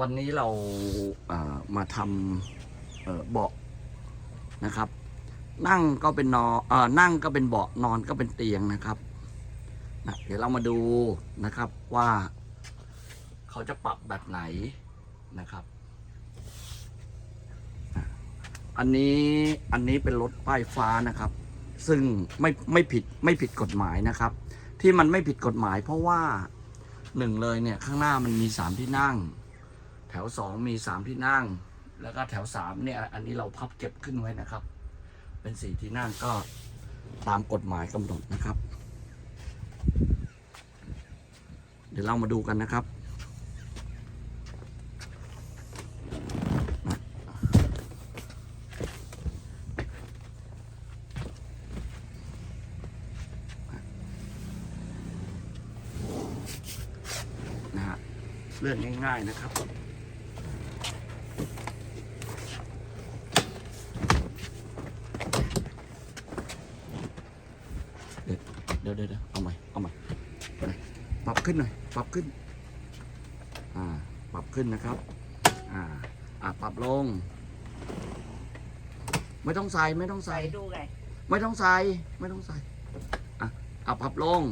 วันนี้เรามาทำเบาะนะครับ นั่งก็เป็นนอนอนั่งก็เป็นเบาะนอนก็เป็นเตียงนะครับนะเดี๋ยวเรามาดูนะครับว่าเขาจะปรับแบบไหนนะครับ อันนี้อันนี้เป็นรถป้ายฟ้านะครับ ซึ่งไม่ไม่ผิดไม่ผิดกฎหมายนะครับ ที่มันไม่ผิดกฎหมายเพราะว่าหนึ่งเลยเนี่ยข้างหน้ามันมีสามที่นั่ง แถวสองมีสามที่นั่ง แล้วก็แถวสามเนี่ย อันนี้เราพับเก็บขึ้นไว้นะครับ เป็นสี่ที่นั่งก็ตามกฎหมายกำหนดนะครับ เดี๋ยวเรามาดูกันนะครับ นะฮะเลื่อนง่าย ๆ นะครับ เดี๋ยวเดี๋ยวเอาใหม่เอาใหม่ปรับขึ้นหน่อยปรับขึ้นอ่าปรับขึ้นนะครับอ่าอ่าปรับลง ไม่ต้องใส่ไม่ต้องใส่ ใส่ดูไงไม่ต้องใส่ไม่ต้องใส่อะเอาปรับลง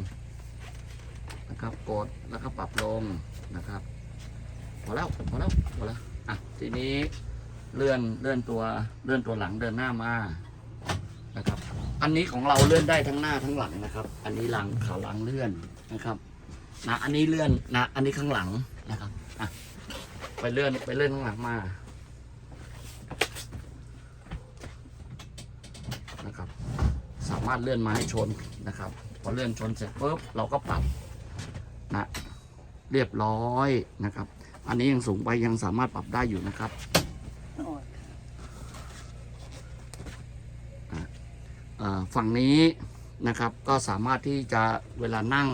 นะครับกดแล้วก็ปรับลงนะครับพอแล้วพอแล้วพอแล้วอะทีนี้เลื่อนเลื่อนตัวเลื่อนตัวหลังเดินหน้ามานะครับ อันนี้ของเราเลื่อนได้ทั้งหน้าทั้งหลังนะครับ อันนี้หลังขาหลังเลื่อนนะครับนะอันนี้เลื่อนนะ อันนี้ข้างหลังนะครับอะไปเลื่อนไปเลื่อนข้างหลังมานะครับ สามารถเลื่อนมาให้ชนนะครับ พอเลื่อนชนเสร็จปุ๊บเราก็ปรับนะเรียบร้อยนะครับ อันนี้ยังสูงไปยังสามารถปรับได้อยู่นะครับ โอ้ย เอ่อ ฝั่งนี้นะครับก็สามารถที่จะเวลานั่ง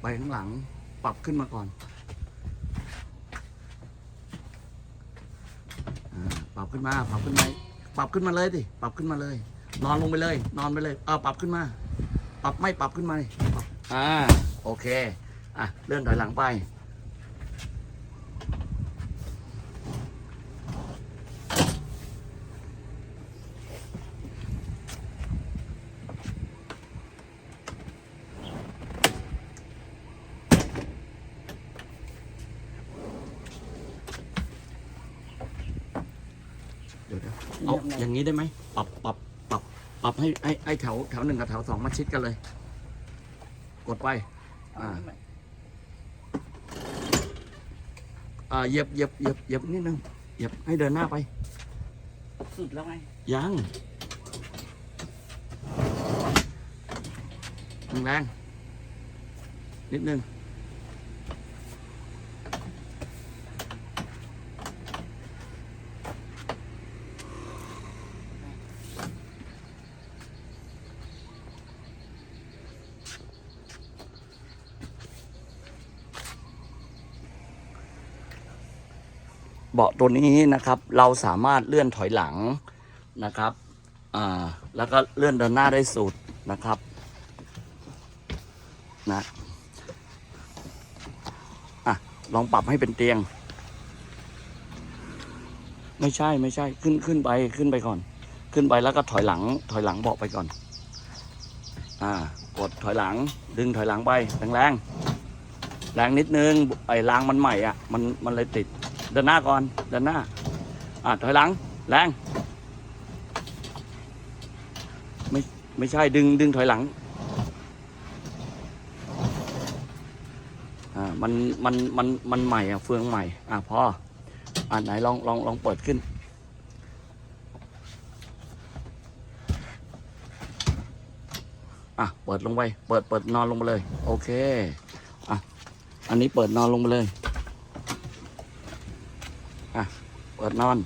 ไปข้างหลังปรับขึ้นมาก่อน อ่าป รับขึ้นมา ปรับขึ้นมา ปรับขึ้นมาเลยดิ ปรับขึ้นมาเลย นอนลงไปเลย นอนไปเลย เออ ปรับขึ้นมา ปรับไม่ปรับขึ้นมาเลยปรับอ่า โอเค อะ เลื่อนถอยหลังไป เดี๋ยวเดี๋ยวเอาอย่างนี้ได้ไหมปรับปรับปรับปรับให้ให้ให้แถวแถวหนึ่งกับแถวสองมาชิดกันเลย กดไป อ่า อ่าเหยียบเหยียบเหยียบเหยียบนิดนึงเหยียบให้เดินหน้าไป สุดแล้วไง ยังแรงๆนิดนึง เบาะตัวนี้นะครับ เราสามารถเลื่อนถอยหลังนะครับอ่าแล้วก็เลื่อนเดินหน้าได้สุดนะครับนะอะลองปรับให้เป็นเตียง ไม่ใช่ไม่ใช่ขึ้นขึ้นไปขึ้นไปก่อน ขึ้นไปแล้วก็ถอยหลัง ถอยหลังเบาะไปก่อน อ่ากดถอยหลัง ดึงถอยหลังไปแรงแรงแรงนิดนึงไอ้รางมันใหม่อะมันมันเลยติด เดินหน้าก่อนเดินหน้าอะถอยหลังแรงไม่ไม่ใช่ดึงดึงถอยหลังอ่ามันมันมันมันใหม่อะเฟืองใหม่อะพออะไหนลองลองลองเปิดขึ้นอะเปิดลงไปเปิดเปิดนอนลงไปเลย โอเคอะอันนี้เปิดนอนลงไปเลย เปิดนอน